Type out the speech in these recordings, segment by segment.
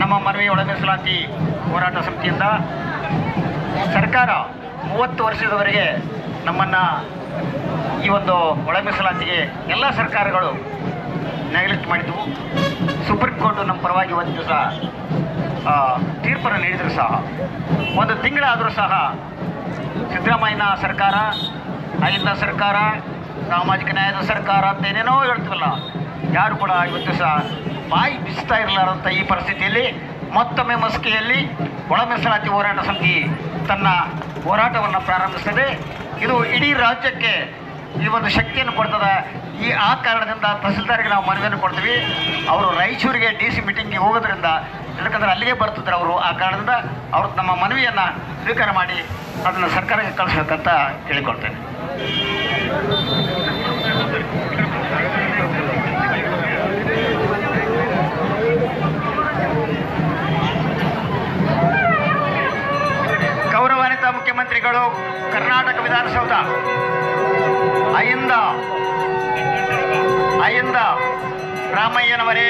ನಮ್ಮ ಮನವಿ ಒಳ ಮೀಸಲಾತಿ ಹೋರಾಟ ಸಮಿತಿಯಿಂದ ಸರ್ಕಾರ ಮೂವತ್ತು ವರ್ಷದವರೆಗೆ ನಮ್ಮನ್ನು ಈ ಒಂದು ಒಳ ಮೀಸಲಾತಿಗೆ ಎಲ್ಲ ಸರ್ಕಾರಗಳು ನೆಗ್ಲೆಕ್ಟ್ ಮಾಡಿದ್ವು. ಸುಪ್ರೀಂ ಕೋರ್ಟ್ ನಮ್ಮ ಪರವಾಗಿ ಒಂದು ದಿವಸ ತೀರ್ಪನ್ನು ನೀಡಿದ್ರು ಸಹ. ಒಂದು ತಿಂಗಳಾದರೂ ಸಹ ಸಿದ್ದರಾಮಯ್ಯನ ಸರ್ಕಾರ, ಅಲ್ಲಿಂದ ಸರ್ಕಾರ, ಸಾಮಾಜಿಕ ನ್ಯಾಯದ ಸರ್ಕಾರ ಅಂತ ಏನೇನೋ ಹೇಳ್ತೀವಲ್ಲ, ಯಾರು ಕೂಡ ಇವತ್ತು ಸಹ ಬಾಯಿ ಬಿಸ್ತಾ ಇರಲಾರಂಥ ಈ ಪರಿಸ್ಥಿತಿಯಲ್ಲಿ ಮತ್ತೊಮ್ಮೆ ಮಸ್ಕೆಯಲ್ಲಿ ಒಳ ಮೀಸಲಾತಿ ಹೋರಾಟ ಸಮಿತಿ ತನ್ನ ಹೋರಾಟವನ್ನು ಪ್ರಾರಂಭಿಸ್ತದೆ. ಇದು ಇಡೀ ರಾಜ್ಯಕ್ಕೆ ಈ ಒಂದು ಶಕ್ತಿಯನ್ನು ಕೊಡ್ತದೆ. ಈ ಆ ಕಾರಣದಿಂದ ತಹಸೀಲ್ದಾರ್ಗೆ ನಾವು ಮನವಿಯನ್ನು ಕೊಡ್ತೀವಿ. ಅವರು ರಾಯಚೂರಿಗೆ ಡಿ ಸಿ ಮೀಟಿಂಗ್ಗೆ ಹೋಗೋದ್ರಿಂದ, ಯಾಕಂದ್ರೆ ಅಲ್ಲಿಗೆ ಬರ್ತಿದ್ರು ಅವರು. ಆ ಕಾರಣದಿಂದ ಅವರು ನಮ್ಮ ಮನವಿಯನ್ನು ಸ್ವೀಕಾರ ಮಾಡಿ ಅದನ್ನು ಸರ್ಕಾರಕ್ಕೆ ಕಳಿಸ್ಬೇಕಂತ ಕೇಳಿಕೊಳ್ತೇನೆ. ಮುಖ್ಯಮಂತ್ರಿಗಳು ಕರ್ನಾಟಕ ವಿಧಾನಸೌಧ, ಅಯ್ಯಂದ ಅಯಿಂದ ರಾಮಯ್ಯನವರೇ,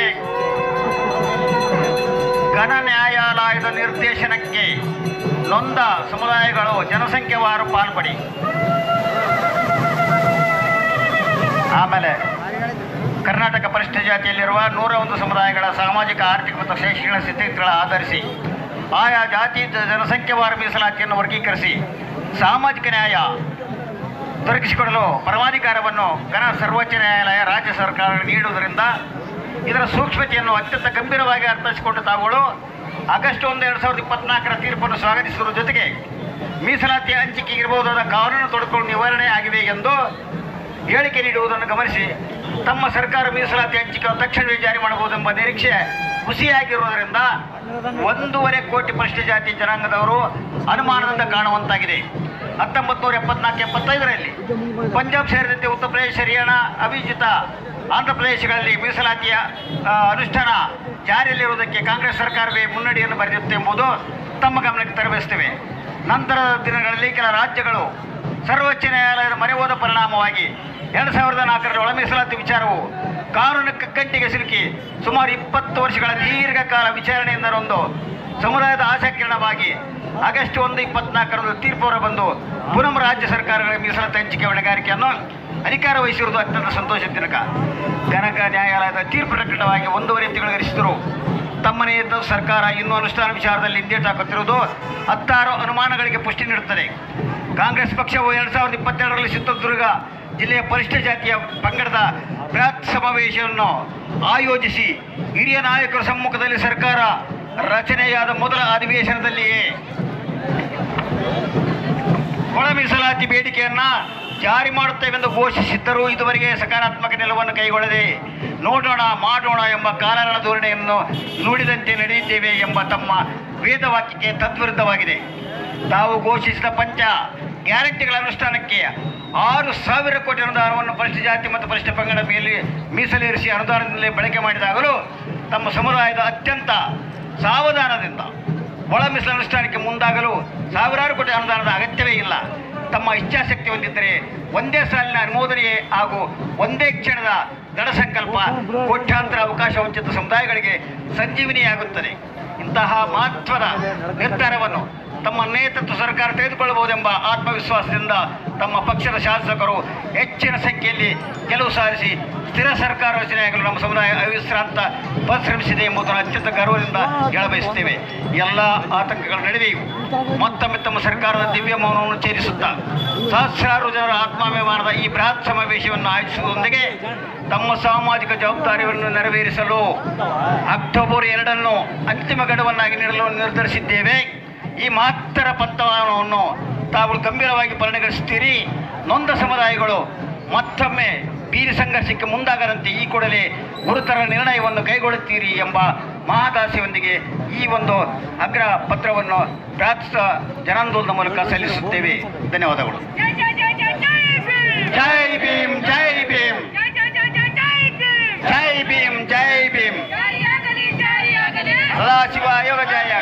ಘನ ನ್ಯಾಯಾಲಯದ ನಿರ್ದೇಶನಕ್ಕೆ ನೊಂದ ಸಮುದಾಯಗಳು ಜನಸಂಖ್ಯೆವಾರು ಪಾಲ್ಪಡಿ. ಆಮೇಲೆ ಕರ್ನಾಟಕ ಪರಿಷ್ಠ ಜಾತಿಯಲ್ಲಿರುವ ನೂರ ಒಂದು ಸಮುದಾಯಗಳ ಸಾಮಾಜಿಕ, ಆರ್ಥಿಕ ಮತ್ತು ಶೈಕ್ಷಣಿಕ ಸ್ಥಿತಿಗಳ ಆಧರಿಸಿ ಆಯಾ ಜಾತಿ ಜನಸಂಖ್ಯೆವಾರ ಮೀಸಲಾತಿಯನ್ನು ವರ್ಗೀಕರಿಸಿ ಸಾಮಾಜಿಕ ನ್ಯಾಯ ದೊರಕಿಸಿಕೊಡಲು ಪರಮಾಧಿಕಾರವನ್ನು ಘನ ಸರ್ವೋಚ್ಚ ನ್ಯಾಯಾಲಯ ರಾಜ್ಯ ಸರ್ಕಾರ ನೀಡುವುದರಿಂದ ಇದರ ಸೂಕ್ಷ್ಮತೆಯನ್ನು ಅತ್ಯಂತ ಗಂಭೀರವಾಗಿ ಅರ್ಥೈಸಿಕೊಂಡು ತಾವುಗಳು ಆಗಸ್ಟ್ ಒಂದು, ಎರಡು ಸಾವಿರದ ಇಪ್ಪತ್ನಾಲ್ಕರ ತೀರ್ಪನ್ನು ಸ್ವಾಗತಿಸುವ ಜೊತೆಗೆ ಮೀಸಲಾತಿ ಹಂಚಿಕೆ ಇರಬಹುದಾದ ಕಾನೂನು ತೊಡಕೊಂಡು ನಿವಾರಣೆ ಆಗಿವೆ ಎಂದು ಹೇಳಿಕೆ ನೀಡುವುದನ್ನು ಗಮನಿಸಿ. ತಮ್ಮ ಸರ್ಕಾರ ಮೀಸಲಾತಿ ಹಂಚಿಕೆ ತಕ್ಷಣವೇ ಜಾರಿ ಮಾಡಬಹುದೆಂಬ ನಿರೀಕ್ಷೆ ಹುಸಿಯಾಗಿರುವುದರಿಂದ ಒಂದೂವರೆ ಕೋಟಿ ಪರಿಶಿಷ್ಟ ಜಾತಿ ಜನಾಂಗದವರು ಅನುಮಾನದಿಂದ ಕಾಣುವಂತಾಗಿದೆ. ಹತ್ತೊಂಬತ್ತು ನೂರ ಎಪ್ಪತ್ನಾಲ್ಕು, ಎಪ್ಪತ್ತೈದರಲ್ಲಿ ಪಂಜಾಬ್ ಸೇರಿದಂತೆ ಉತ್ತರ ಪ್ರದೇಶ, ಹರಿಯಾಣ, ಅಭಿಜಿತ ಆಂಧ್ರ ಪ್ರದೇಶಗಳಲ್ಲಿ ಮೀಸಲಾತಿಯ ಅನುಷ್ಠಾನ ಜಾರಿಯಲ್ಲಿರುವುದಕ್ಕೆ ಕಾಂಗ್ರೆಸ್ ಸರ್ಕಾರವೇ ಮುನ್ನಡೆಯನ್ನು ಬರೆದಿತ್ತು ಎಂಬುದು ತಮ್ಮ ಗಮನಕ್ಕೆ ತರಬೇಸ್ತೇವೆ ನಂತರದ ದಿನಗಳಲ್ಲಿ ಕೆಲ ರಾಜ್ಯಗಳು ಸರ್ವೋಚ್ಚ ನ್ಯಾಯಾಲಯದ ಮೊರೆ ಪರಿಣಾಮವಾಗಿ ಎರಡು ಸಾವಿರದ ನಾಲ್ಕರಲ್ಲಿ ವಿಚಾರವು ಕಾನೂನು ಕಗ್ಗಂಟಿಗೆ ಸಿಲುಕಿ ಸುಮಾರು ಇಪ್ಪತ್ತು ವರ್ಷಗಳ ದೀರ್ಘಕಾಲ ವಿಚಾರಣೆಯಿಂದ ಒಂದು ಸಮುದಾಯದ ಆಶಾಕಿರಣವಾಗಿ ಆಗಸ್ಟ್ ಒಂದು ಇಪ್ಪತ್ನಾಲ್ಕರಂದು ತೀರ್ಪು ಹೊರಬಂದು ಪುನಃ ರಾಜ್ಯ ಸರ್ಕಾರಗಳ ಮೀಸಲಾತಿ ಹಂಚಿಕೆ ಹೊಣೆಗಾರಿಕೆಯನ್ನು ಅಧಿಕಾರ ವಹಿಸಿರುವುದು ಅತ್ಯಂತ ಸಂತೋಷಜನಕ ಕನಕ ನ್ಯಾಯಾಲಯದ ತೀರ್ಪು ಪ್ರಕಟವಾಗಿ ಒಂದೂವರೆ ತಿಂಗಳು ತಮ್ಮನೇ ಇದ್ದ ಸರ್ಕಾರ ಇನ್ನೂ ಅನುಷ್ಠಾನ ವಿಚಾರದಲ್ಲಿ ಹಿಂದೇಟು ಹಾಕುತ್ತಿರುವುದು ಹತ್ತಾರು ಅನುಮಾನಗಳಿಗೆ ಪುಷ್ಟಿ ನೀಡುತ್ತದೆ. ಕಾಂಗ್ರೆಸ್ ಪಕ್ಷವು ಎರಡು ಸಾವಿರದ ಇಪ್ಪತ್ತೆರಡರಲ್ಲಿ ಚಿತ್ರದುರ್ಗ ಜಿಲ್ಲೆಯ ಪರಿಷ್ಠ ಜಾತಿಯ ಪಂಗಡದ ಬೃಹತ್ ಸಮಾವೇಶವನ್ನು ಆಯೋಜಿಸಿ ಹಿರಿಯ ನಾಯಕರ ಸಮ್ಮುಖದಲ್ಲಿ ಸರ್ಕಾರ ರಚನೆಯಾದ ಮೊದಲ ಅಧಿವೇಶನದಲ್ಲಿಯೇ ಒಳ ಮೀಸಲಾತಿ ಬೇಡಿಕೆಯನ್ನ ಜಾರಿ ಮಾಡುತ್ತೇವೆಂದು ಘೋಷಿಸಿದ್ದರೂ ಇದುವರೆಗೆ ಸಕಾರಾತ್ಮಕ ನಿಲುವನ್ನು ಕೈಗೊಳ್ಳದೆ ನೋಡೋಣ, ಮಾಡೋಣ ಎಂಬ ಕಾಲರಣ ಧೋರಣೆಯನ್ನು ನುಡಿದಂತೆ ನಡೆಯುತ್ತೇವೆ ಎಂಬ ತಮ್ಮ ವೇದವಾಕ್ಯಕ್ಕೆ ತದ್ವಿರುದ್ಧವಾಗಿದೆ. ತಾವು ಘೋಷಿಸಿದ ಪಂಚ ಗ್ಯಾರಂಟಿಗಳ ಅನುಷ್ಠಾನಕ್ಕೆ ಆರು ಸಾವಿರ ಕೋಟಿ ಅನುದಾನವನ್ನು ಪರಿಶಿಷ್ಟ ಜಾತಿ ಮತ್ತು ಪರಿಶಿಷ್ಟ ಪಂಗಡ ಮೇಲೆ ಮೀಸಲಿರಿಸಿ ಅನುದಾನದಲ್ಲಿ ಬಳಕೆ ಮಾಡಿದಾಗಲೂ ತಮ್ಮ ಸಮುದಾಯದ ಅತ್ಯಂತ ಸಾವಧಾನದಿಂದ ಒಳ ಮೀಸಲು ಅನುಷ್ಠಾನಕ್ಕೆ ಮುಂದಾಗಲು ಸಾವಿರಾರು ಕೋಟಿ ಅನುದಾನದ ಅಗತ್ಯವೇ ಇಲ್ಲ. ತಮ್ಮ ಇಚ್ಛಾಶಕ್ತಿ ಹೊಂದಿದ್ದರೆ ಒಂದೇ ಸಾಲಿನ ಅನುಮೋದನೆ ಹಾಗೂ ಒಂದೇ ಕ್ಷಣದ ದೃಢ ಸಂಕಲ್ಪ ಕೋಟ್ಯಾಂತರ ಅವಕಾಶ ವಂಚಿತ ಸಮುದಾಯಗಳಿಗೆ ಸಂಜೀವಿನಿಯಾಗುತ್ತದೆ. ಇಂತಹ ಮಹತ್ವದ ನಿರ್ಧಾರವನ್ನು ತಮ್ಮ ನೇತೃತ್ವ ಸರ್ಕಾರ ತೆಗೆದುಕೊಳ್ಳಬಹುದೆಂಬ ಆತ್ಮವಿಶ್ವಾಸದಿಂದ ತಮ್ಮ ಪಕ್ಷದ ಶಾಸಕರು ಹೆಚ್ಚಿನ ಸಂಖ್ಯೆಯಲ್ಲಿ ಗೆಲುವು ಸಾಧಿಸಿ ಸ್ಥಿರ ಸರ್ಕಾರ ರಚನೆಯಾಗಲು ನಮ್ಮ ಸಮುದಾಯ ಅವಿಶ್ರಾಂತ ಪರಿಶ್ರಮಿಸಿದೆ ಎಂಬುದನ್ನು ಅತ್ಯಂತ ಗರ್ವದಿಂದ ಹೇಳಬಯಸುತ್ತೇವೆ ಎಲ್ಲ ಆತಂಕಗಳ ನಡುವೆಯೂ ಮತ್ತೊಮ್ಮೆ ತಮ್ಮ ಸರ್ಕಾರದ ದಿವ್ಯ ಮೌನವನ್ನು ಛೇದಿಸುತ್ತಾ ಸಹಸ್ರಾರು ಜನರ ಆತ್ಮಾಭಿಮಾನದ ಈ ಬೃಹತ್ ಸಮಾವೇಶವನ್ನು ಆಯೋಜಿಸುವುದರೊಂದಿಗೆ ತಮ್ಮ ಸಾಮಾಜಿಕ ಜವಾಬ್ದಾರಿಯನ್ನು ನೆರವೇರಿಸಲು ಅಕ್ಟೋಬರ್ ಎರಡನ್ನು ಅಂತಿಮ ಗಡುವನ್ನಾಗಿ ನೀಡಲು ನಿರ್ಧರಿಸಿದ್ದೇವೆ. ಈ ಮಾತ್ರ ಪಂಥವನ್ನು ತಾವು ಗಂಭೀರವಾಗಿ ಪರಿಗಣಿಸುತ್ತೀರಿ ನೊಂದ ಸಮುದಾಯಗಳು ಮತ್ತೊಮ್ಮೆ ಬೀದಿ ಸಂಘರ್ಷಕ್ಕೆ ಮುಂದಾಗದಂತೆ ಈ ಕೂಡಲೇ ಗುರುತರ ನಿರ್ಣಯವನ್ನು ಕೈಗೊಳ್ಳುತ್ತೀರಿ ಎಂಬ ಮಹಾದಾಸಿಯೊಂದಿಗೆ ಈ ಒಂದು ಅಗ್ರ ಪತ್ರವನ್ನು ಪ್ರಾರ್ಥಿಸ ಜನಾಂದೋಲನದ ಮೂಲಕ ಸಲ್ಲಿಸುತ್ತೇವೆ. ಧನ್ಯವಾದಗಳು. ಜೈ ಭೀಮ್ ಜೈ ಭೀಮ್. ಜೈ ಭೀಮ್ ಜೈ ಭೀಮ್. ಸದಾಶಿವ, ಯೋಗ, ಜಯ